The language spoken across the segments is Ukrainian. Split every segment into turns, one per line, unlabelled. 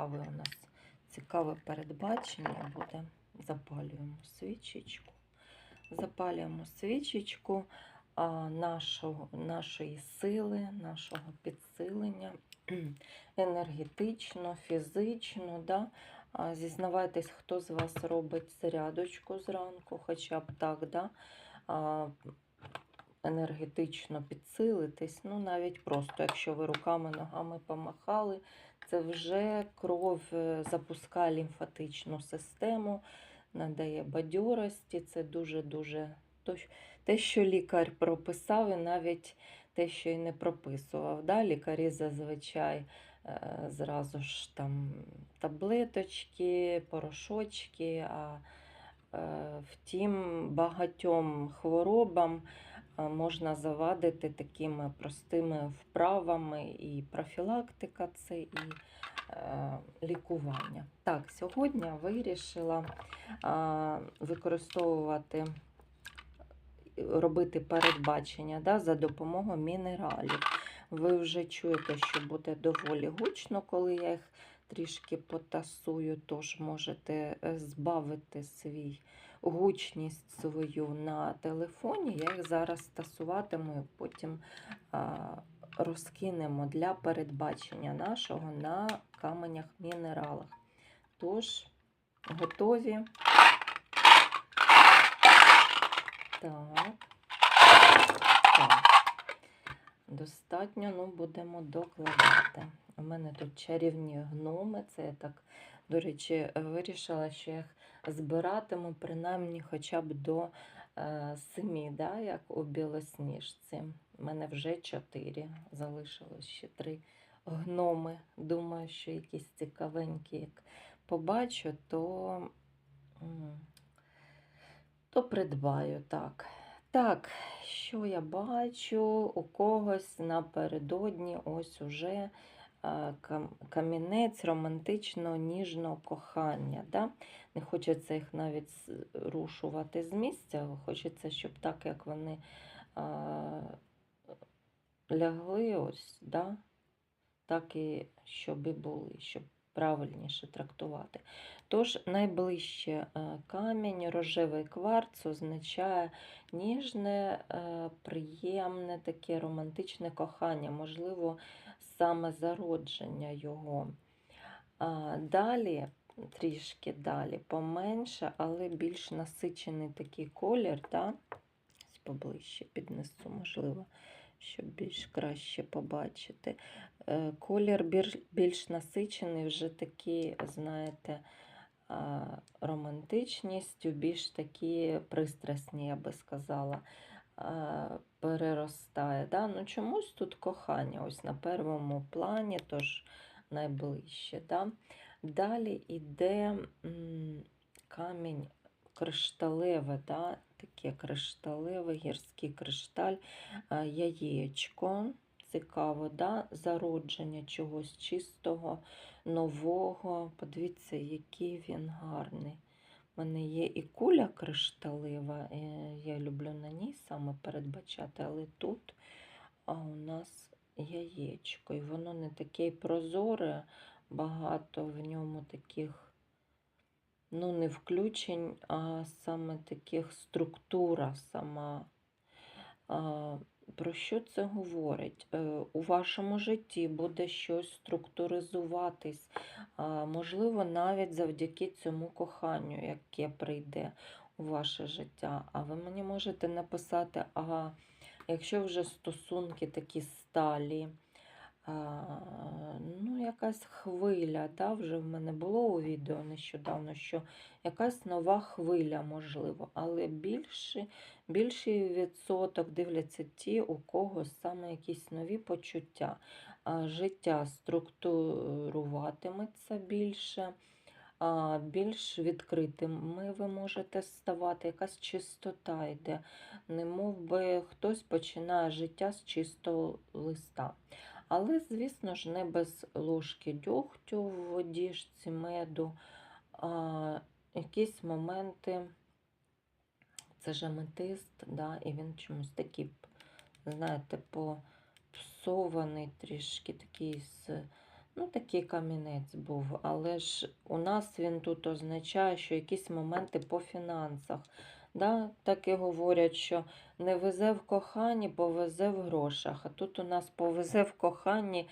цікаве у нас цікаве передбачення буде. Запалюємо свічечку. Запалюємо свічечку нашого, нашої сили, нашого підсилення енергетично, фізично. Да? Зізнавайтесь, хто з вас робить зарядочку зранку, хоча б так, да? енергетично підсилитись. Ну, навіть просто, якщо ви руками, ногами помахали, вже кров е, запускає лімфатичну систему, надає бадьорості. Це дуже-дуже те, що лікар прописав, і навіть те, що і не прописував. Да? Лікарі зазвичай е, зразу ж там таблеточки, порошочки. А е, втім, багатьом хворобам можна завадити такими простими вправами, і профілактика це і е, лікування. Так, сьогодні вирішила е, використовувати, робити передбачення да, за допомогою мінералів. Ви вже чуєте, що буде доволі гучно, коли я їх трішки потасую, тож можете е, збавити свій гучність свою на телефоні. Я їх зараз тасуватиму і потім розкинемо для передбачення нашого на каменях мінералах. Тож, готові. Так. Так. Достатньо, ну, будемо докладати. У мене тут чарівні гноми. Це я так, до речі, вирішила, що їх збиратиму принаймні хоча б до е, семи, да, як у білосніжці. У мене вже чотири, залишилось ще три гноми. Думаю, що якісь цікавенькі, як побачу, то, то придбаю так. Так, що я бачу? У когось напередодні ось уже камінець романтичного ніжного кохання. Да? Не хочеться їх навіть рушувати з місця, хочеться, щоб так, як вони а, лягли, ось, да? так і щоб і були, щоб правильніше трактувати. Тож найближче камінь, рожевий кварц означає ніжне, приємне, таке романтичне кохання, можливо, саме зародження його. Далі, трішки далі, поменше, але більш насичений такий колір, да? Поближче піднесу, можливо, щоб більш краще побачити. Е, Колір більш, насичений, вже такий, знаєте, романтичністю, більш такі пристрасні, я би сказала, переростає. Да? Ну, чомусь тут кохання ось на первому плані, тож найближче. Да? Далі йде камінь кришталеве, да? таке кришталеве, гірський кришталь, яєчко. Цікаво, да? зародження чогось чистого, нового. Подивіться, який він гарний. У мене є і куля кришталева, е, я люблю на ній саме передбачати, але тут а у нас яєчко. І воно не таке прозоре, багато в ньому таких, ну, не включень, а саме таких структура сама. Про що це говорить? Е, У вашому житті буде щось структуризуватись, можливо, навіть завдяки цьому коханню, яке прийде у ваше життя. А ви мені можете написати, а якщо вже стосунки такі сталі, ну, якась хвиля, да, вже в мене було у відео нещодавно, що якась нова хвиля, можливо, але більше, більший відсоток дивляться ті, у кого саме якісь нові почуття. Життя структуруватиметься більше, більш відкритими ви можете ставати, якась чистота йде, немов би хтось починає життя з чистого листа. Але, звісно ж, не без ложки дьогтю в водіжці меду. А, якісь моменти, це ж аметист, да, і він чомусь такий, знаєте, попсований, трішки такий Ну, такий камінець був, але ж у нас він тут означає, що якісь моменти по фінансах. Да? Так і говорять, що не везе в коханні, повезе в грошах. А тут у нас повезе в коханні,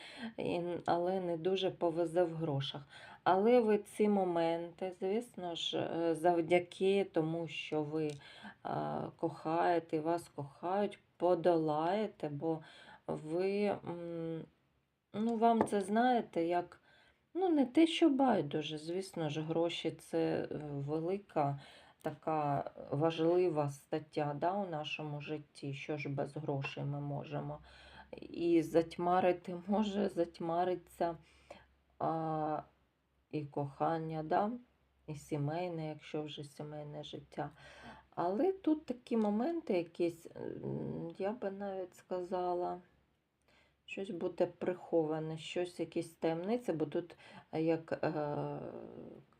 але не дуже повезе в грошах. Але ви ці моменти, звісно ж, е, завдяки тому, що ви а, кохаєте, вас кохають, подолаєте, бо ви. Ну, вам це знаєте, як ну, не те, що байдуже. Звісно ж, гроші це е, велика така важлива стаття да, у нашому житті. Що ж без грошей ми можемо. І затьмарити може затьмариться а, і кохання, да? і сімейне, якщо вже сімейне життя. Але тут такі моменти якісь, я би навіть сказала. Щось буде приховане, щось, якісь таємниці, бо тут е, як е,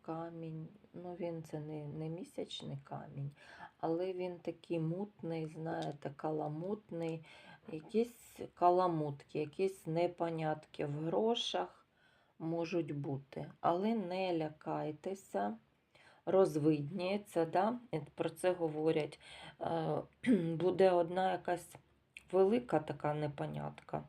камінь, ну він це не, не місячний камінь, але він такий мутний, знаєте, каламутний, якісь каламутки, якісь непонятки в грошах можуть бути. Але не лякайтеся, розвидніється, да? про це говорять. Е, буде одна якась велика така непонятка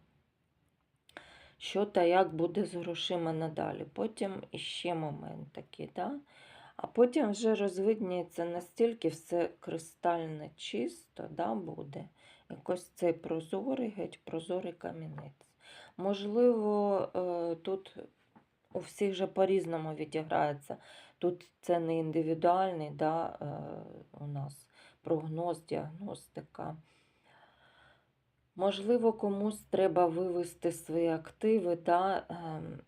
що та як буде з грошима надалі. Потім іще момент такий, да? А потім вже розвидніється настільки все кристально чисто да, буде. Якось цей прозорий, геть прозорий камінець. Можливо, е, тут у всіх же по-різному відіграється. Тут це не індивідуальний да, е, у нас прогноз, діагностика. Можливо, комусь треба вивести свої активи та ем,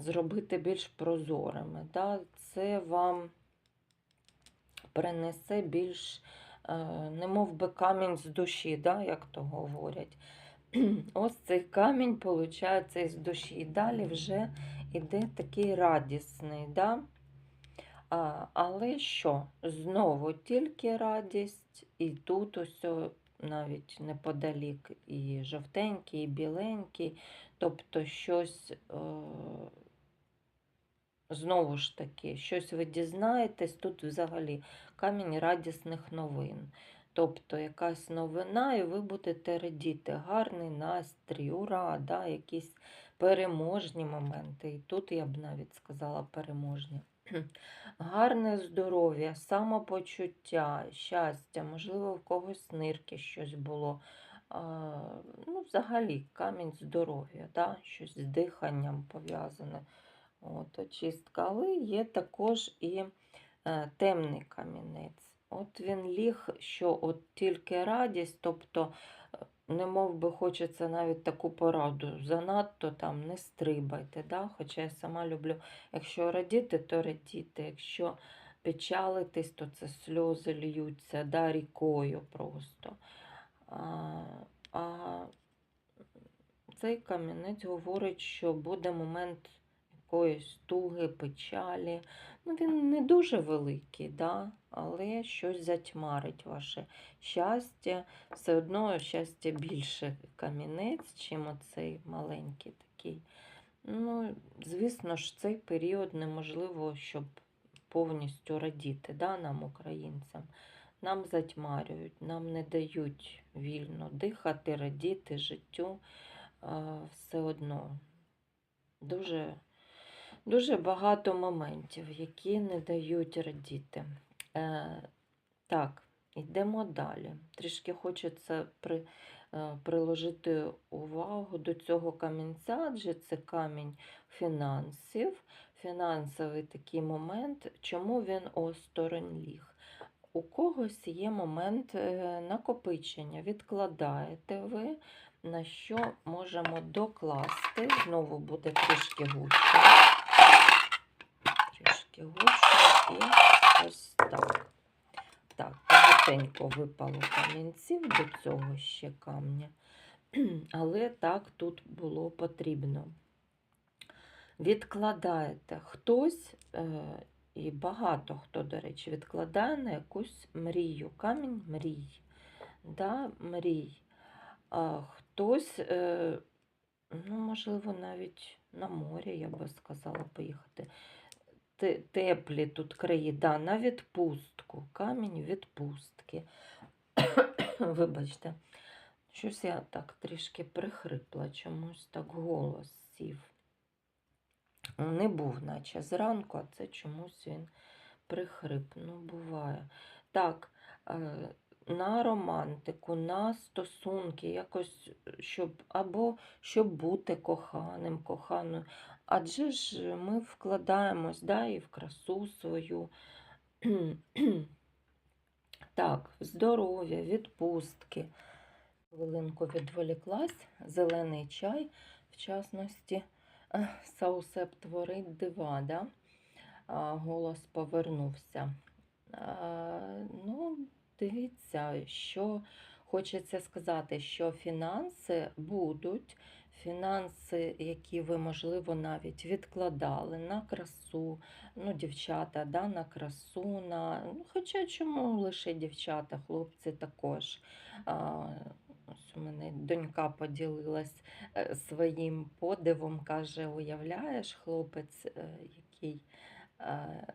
зробити більш прозорими. Да? Це вам принесе більш, е, немов би камінь з душі, да? як то говорять. Ось цей камінь, виходить, із душі. І далі вже йде такий радісний. Да? А, але що? Знову тільки радість, і тут ось навіть неподалік і жовтенький, і біленький, тобто щось, е, знову ж таки, щось ви дізнаєтесь, тут взагалі камінь радісних новин. Тобто якась новина, і ви будете радіти, гарний настрій, ура, да, якісь переможні моменти. І тут я б навіть сказала переможні. Гарне здоров'я, самопочуття, щастя, можливо, в когось нирки щось було. А, ну, взагалі, камінь здоров'я, да? щось з диханням пов'язане. От, очистка. Але є також і е, темний камінець. От він ліг, що от тільки радість, тобто, е, не мов би хочеться навіть таку пораду. Занадто там не стрибайте. Да? Хоча я сама люблю Якщо радіти, то радіти. Якщо печалитись, то це сльози льються да, рікою просто. А, а цей камінець говорить, що буде момент якоїсь туги, печалі. Ну, він не дуже великий, да? але щось затьмарить ваше щастя. Все одно щастя більше камінець, чим оцей маленький такий. Ну, звісно ж, цей період неможливо, щоб повністю радіти да, нам, українцям. Нам затьмарюють, нам не дають вільно дихати, радіти життю. Все одно дуже, дуже багато моментів, які не дають радіти. Е, так, йдемо далі. Трішки хочеться при, е, приложити увагу до цього камінця, адже це камінь фінансів, фінансовий такий момент, чому він осторонь ліг. У когось є момент е, накопичення, відкладаєте ви, на що можемо докласти. Знову буде трішки гучно. Гучно і ось так. Так, багатенько випало камінців до цього ще камня. Але так тут було потрібно. Відкладаєте хтось, е, і багато хто, до речі, відкладає на якусь мрію. Камінь мрій. Да, мрій. А хтось, е, ну, можливо, навіть на море, я би сказала, поїхати. Те- Теплі тут краї, да, на відпустку. Камінь відпустки. Вибачте, щось я так трішки прихрипла, чомусь так голос сів. Не був, наче зранку, а це чомусь він прихрип. Ну, буває. Так, е, на романтику, на стосунки, якось, щоб або щоб бути коханим, коханою. Адже ж ми вкладаємось да, і в красу свою. Так, здоров'я, відпустки. Хвилинку відволіклась, зелений чай, в частності, Саусеп творить дива, да? Голос повернувся. Ну, дивіться, що хочеться сказати, що фінанси будуть, фінанси, які ви, можливо, навіть відкладали на красу, ну, дівчата, да, на красу, на... ну, хоча чому лише дівчата, хлопці також. А, ось у мене донька поділилась е, своїм подивом, каже, уявляєш, хлопець, е, який е,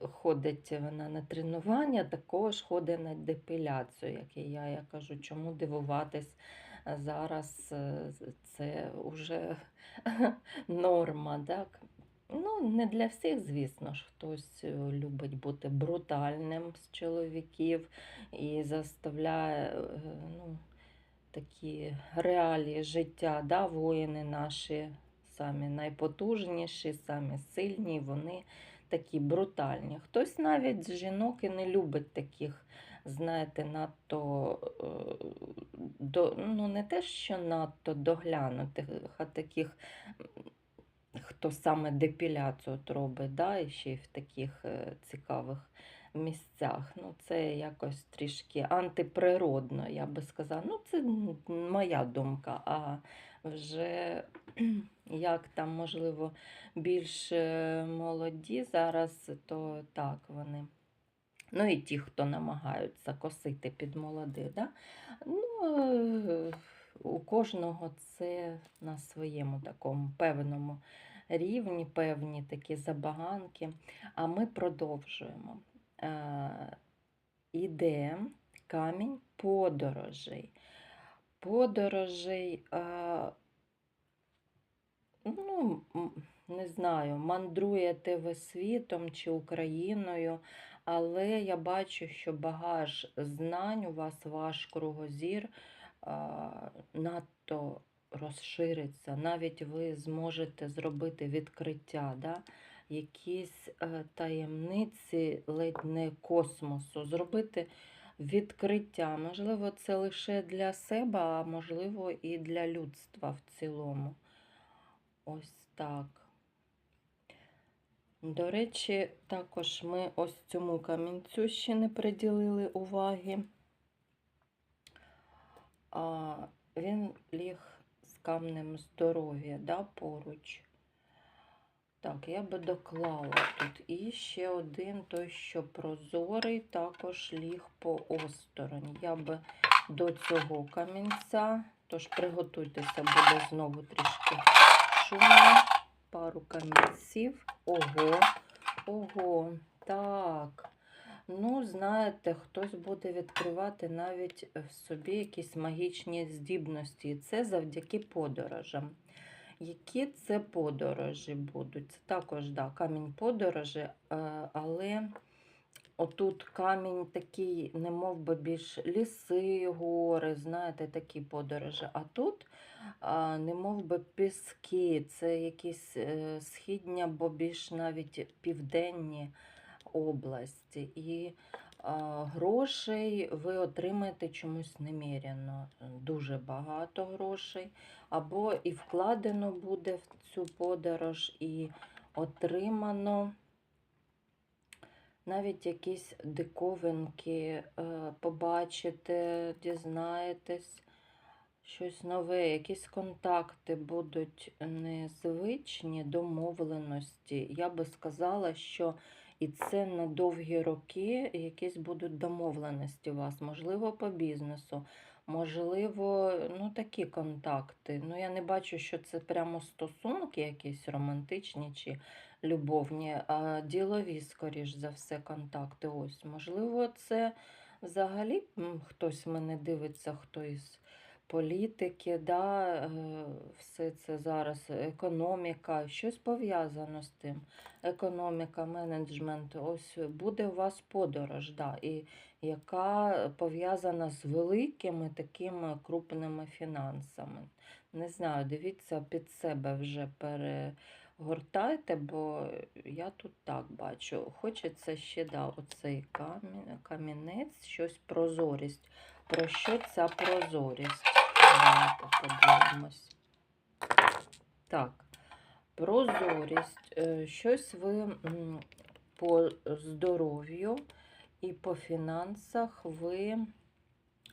ходить вона на тренування, також ходить на депіляцію, як і я. Я кажу, чому дивуватись е, зараз е, це вже норма. Так? Ну, не для всіх, звісно ж, хтось е, любить бути брутальним з чоловіків і заставляє ну, такі реалії життя, да, воїни наші самі найпотужніші, самі сильні, вони такі брутальні. Хтось навіть з жінок і не любить таких, знаєте, надто е, до, ну, не те, що надто доглянутих, а таких, хто саме депіляцію от робить, да, і ще й в таких е, цікавих місцях. Ну, це якось трішки антиприродно, я би сказала. Ну, це моя думка. А вже як там, можливо, більш е, молоді зараз, то так вони. Ну і ті, хто намагаються косити під молодих. Да? Ну, е, у кожного це на своєму такому певному рівні, певні такі забаганки. А ми продовжуємо. Е, Іде камінь подорожей. Подорожей, е, ну, не знаю, мандруєте ви світом чи Україною, але я бачу, що багаж знань у вас, ваш кругозір надто розшириться. Навіть ви зможете зробити відкриття, да? якісь е, таємниці ледь не космосу, зробити відкриття. Можливо, це лише для себе, а можливо, і для людства в цілому. Ось так. До речі, також ми ось цьому камінцю ще не приділили уваги. А, він ліг з камнем здоров'я да, поруч. Так, я би доклала тут. І ще один, той, що прозорий, також ліг по осторонь. Я би до цього камінця, тож приготуйтеся, буде знову трішки шумно. Пару камінців. Ого, ого, так. Ну, знаєте, хтось буде відкривати навіть в собі якісь магічні здібності. І це завдяки подорожам. Які це подорожі будуть? Це також да, камінь подорожі, е, але отут камінь такий, не мов би більш ліси, гори, знаєте, такі подорожі. А тут не мов би піски, це якісь е, східні або більш навіть південні області. І грошей ви отримаєте чомусь неміряно. Дуже багато грошей. Або і вкладено буде в цю подорож, і отримано навіть якісь диковинки е, побачите, дізнаєтесь щось нове, якісь контакти будуть незвичні домовленості. Я би сказала, що І це на довгі роки якісь будуть домовленості у вас, можливо, по бізнесу, можливо, ну такі контакти. Ну, я не бачу, що це прямо стосунки якісь романтичні чи любовні, а ділові, скоріш за все, контакти. Ось, можливо, це взагалі хтось мене дивиться, хто із політики, да, е, все це зараз, економіка, щось пов'язано з тим. Економіка, менеджмент, ось буде у вас подорож, да, і яка пов'язана з великими такими крупними фінансами. Не знаю, дивіться під себе вже перегортайте, бо я тут так бачу. Хочеться ще да, оцей камінець, щось прозорість. Про що ця прозорість? Давайте подивимось. Так, прозорість. Е, Щось ви по здоров'ю і по фінансах ви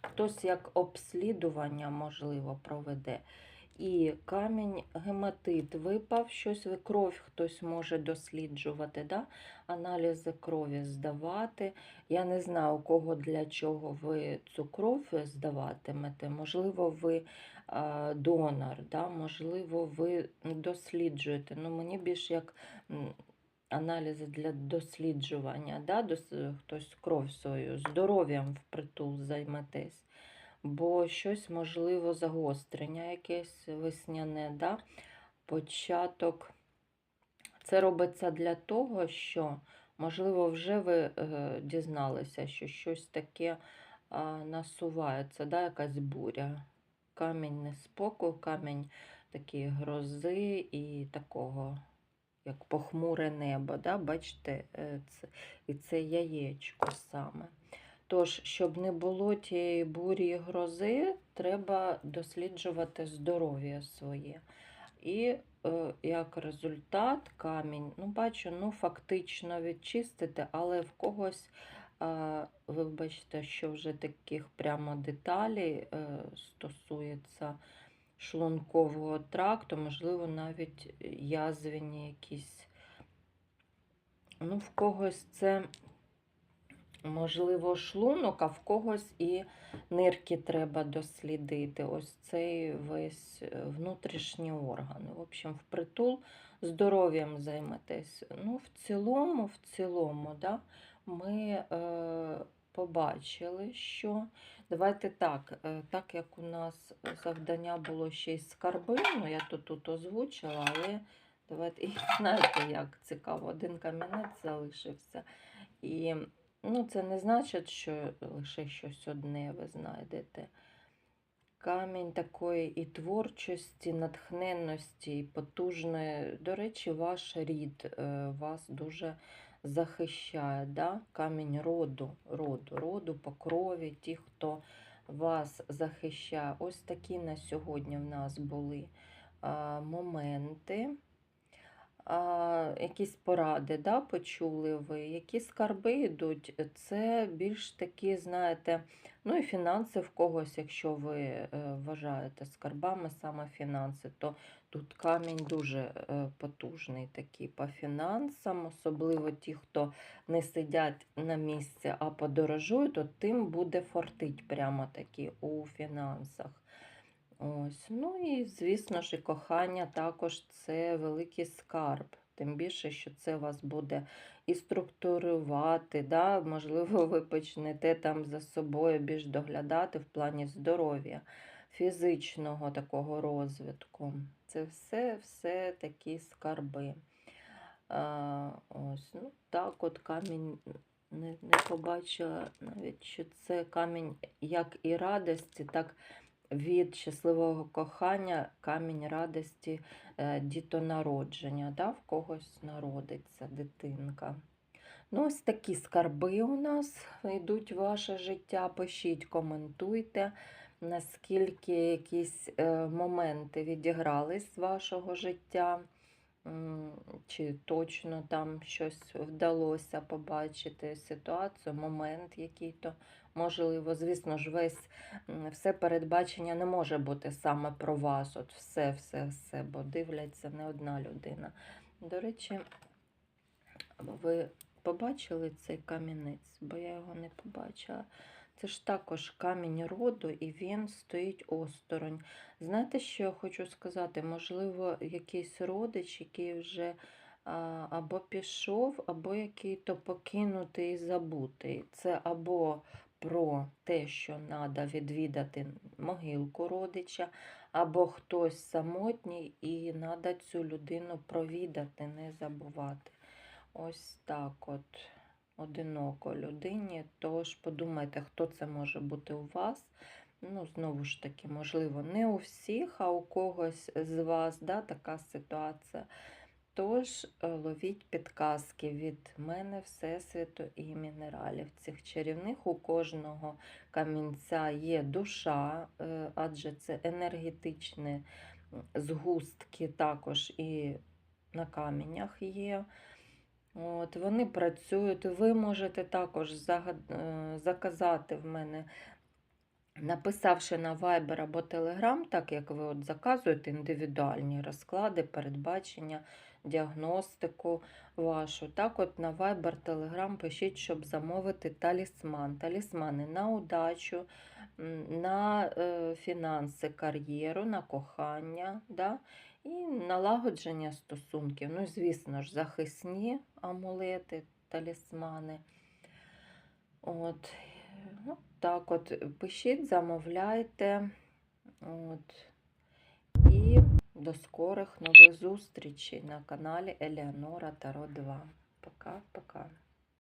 хтось як обслідування, можливо, проведе. І камінь гематит випав, щось ви кров хтось може досліджувати, да? аналізи крові здавати. Я не знаю, у кого для чого ви цю кров здаватимете. Можливо, ви а, донор, да? можливо, ви досліджуєте. Ну, мені більш як аналізи для досліджування, да? Дос- хтось кров свою, здоров'ям впритул займетесь. Бо щось, можливо, загострення якесь весняне, да? початок. Це робиться для того, що, можливо, вже ви е, дізналися, що щось таке насувається, да? якась буря. Камінь неспокою, камінь такі грози і такого, як похмуре небо. Да? Бачите, це, і це яєчко саме. Тож, щоб не було тієї бурі грози, треба досліджувати здоров'я своє. І е, як результат камінь, ну бачу, ну фактично відчистити, але в когось, е, ви бачите, що вже таких прямо деталей е, стосується шлункового тракту, можливо, навіть язвені якісь. Ну, в когось це можливо, шлунок, а в когось і нирки треба дослідити. Ось цей весь е, внутрішні органи. В общем, впритул здоров'ям займетесь. Ну, в цілому, в цілому, да, ми е, побачили, що. Давайте так, е, так як у нас завдання було ще й скарби, ну я то тут озвучила, але давайте, і знаєте, як цікаво, один камінець залишився. І Ну, це не значить, що лише щось одне ви знайдете. Камінь такої і творчості, натхненності, і потужної. До речі, ваш рід е, вас дуже захищає. Да? Камінь роду, роду, роду по крові, ті, хто вас захищає. Ось такі на сьогодні в нас були моменти якісь поради да, почули ви, які скарби йдуть, це більш такі, знаєте, ну і фінанси в когось, якщо ви е, вважаєте скарбами саме фінанси, то тут камінь дуже е, потужний такий по фінансам, особливо ті, хто не сидять на місці, а подорожують, то тим буде фортить прямо таки у фінансах. Ось. Ну і, звісно ж, і кохання також це великий скарб. Тим більше, що це вас буде і структурувати. Да? Можливо, ви почнете там за собою більш доглядати в плані здоров'я, фізичного такого розвитку. Це все все такі скарби. А, ось, ну, Так, от камінь не, не побачила навіть, що це камінь як і радості, так від щасливого кохання камінь радості е, дітонародження, да, в когось народиться дитинка. Ну, Ось такі скарби у нас йдуть в ваше життя. Пишіть, коментуйте, наскільки якісь е, моменти відігрались з вашого життя, чи точно там щось вдалося побачити ситуацію, момент який-то можливо. Звісно ж, весь все передбачення не може бути саме про вас. От все, все, все, бо дивляться не одна людина. До речі, ви побачили цей камінець, бо я його не побачила. Це ж також камінь роду, і він стоїть осторонь. Знаєте, що я хочу сказати? Можливо, якийсь родич, який вже або пішов, або який то покинутий і забутий. Це або про те, що треба відвідати могилку родича, або хтось самотній, і треба цю людину провідати, не забувати. Ось так от одиноко людині. Тож подумайте, хто це може бути у вас. Ну, знову ж таки, можливо, не у всіх, а у когось з вас да, така ситуація. Тож е, ловіть підказки від мене, Всесвіту і мінералів. Цих чарівних у кожного камінця є душа, е, адже це енергетичні згустки також і на каменях є. От, вони працюють. Ви можете також е, заказати в мене, написавши на Viber або Telegram, так як ви от заказуєте індивідуальні розклади, передбачення, діагностику вашу. Так, от на Viber, Telegram пишіть, щоб замовити талісман. Талісмани на удачу, на е, фінанси, кар'єру, на кохання. Да? І налагодження стосунків. Ну, звісно ж, захисні амулети, талісмани. От. Ну, так от, пишіть, замовляйте. От. І до скорих нових зустрічей на каналі Елеонора Таро 2. Пока-пока.